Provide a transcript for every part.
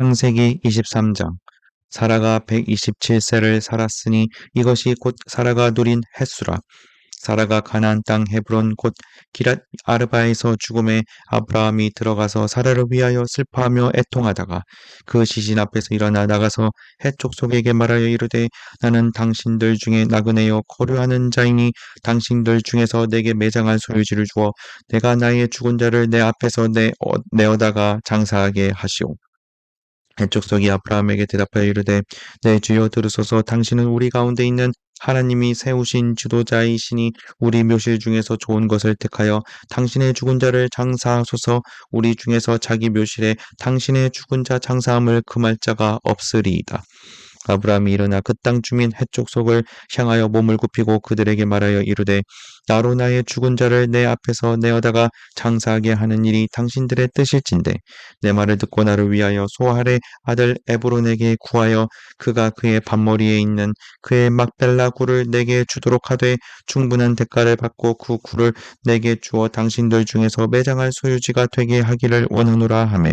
창세기 23장 사라가 127세를 살았으니 이것이 곧 사라가 누린 햇수라. 사라가 가나안 땅 헤브론 곧 기랏 아르바에서 죽음에 아브라함이 들어가서 사라를 위하여 슬퍼하며 애통하다가 그 시신 앞에서 일어나 나가서 해 족 속에게 말하여 이르되 나는 당신들 중에 나그네여 거류하는 자이니 당신들 중에서 내게 매장한 소유지를 주어 내가 나의 죽은 자를 내 앞에서 내, 어, 내어다가 장사하게 하시오. 해족속이 아브라함에게 대답하여 이르되 내 주여 들으소서 당신은 우리 가운데 있는 하나님이 세우신 지도자이시니 우리 묘실 중에서 좋은 것을 택하여 당신의 죽은 자를 장사하소서 우리 중에서 자기 묘실에 당신의 죽은 자 장사함을 금할 자가 없으리이다. 아브라함이 일어나 그 땅 주민 해쪽 속을 향하여 몸을 굽히고 그들에게 말하여 이르되 나로 나의 죽은 자를 내 앞에서 내어다가 장사하게 하는 일이 당신들의 뜻일진데 내 말을 듣고 나를 위하여 소할의 아들 에브론에게 구하여 그가 그의 밭머리에 있는 그의 막벨라 굴을 내게 주도록 하되 충분한 대가를 받고 그 굴을 내게 주어 당신들 중에서 매장할 소유지가 되게 하기를 원하노라 하매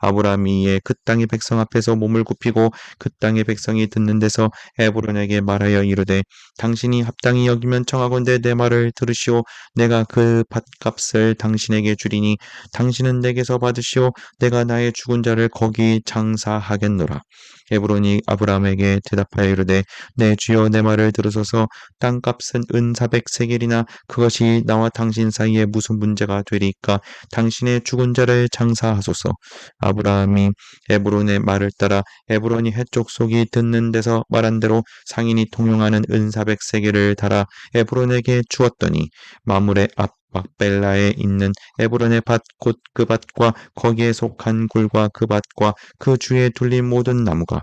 아브라함이 이에 그 땅의 백성 앞에서 몸을 굽히고 그 땅의 백성이 듣는 데서 에브론에게 말하여 이르되 당신이 합당히 여기면 청하건대 내 말을 들으시오. 내가 그 밭값을 당신에게 주리니 당신은 내게서 받으시오. 내가 나의 죽은 자를 거기 장사하겠노라. 에브론이 아브라함에게 대답하여 이르되 내 주여 내 말을 들으소서. 땅값은 은 400세겔이나 그것이 나와 당신 사이에 무슨 문제가 되리까? 당신의 죽은 자를 장사하소서 아브라함이 에브론의 말을 따라 에브론이 해쪽 속이 듣는 데서 말한 대로 상인이 통용하는 은 400세겔을 달아 에브론에게 주었더니 마물의 앞 막벨라에 있는 에브론의 밭 곧 그 밭과 거기에 속한 굴과 그 밭과 그 주에 둘린 모든 나무가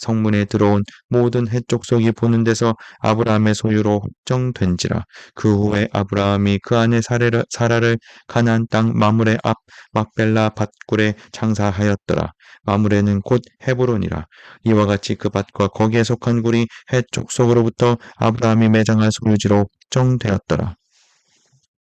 성문에 들어온 모든 해족속이 보는 데서 아브라함의 소유로 확정된지라. 그 후에 아브라함이 그 안에 사례를, 사라를 가나안 땅 마물의 앞 막벨라 밭굴에 장사하였더라. 마물에는 곧 헤브론이라. 이와 같이 그 밭과 거기에 속한 굴이 해족속으로부터 아브라함이 매장할 소유지로 확정되었더라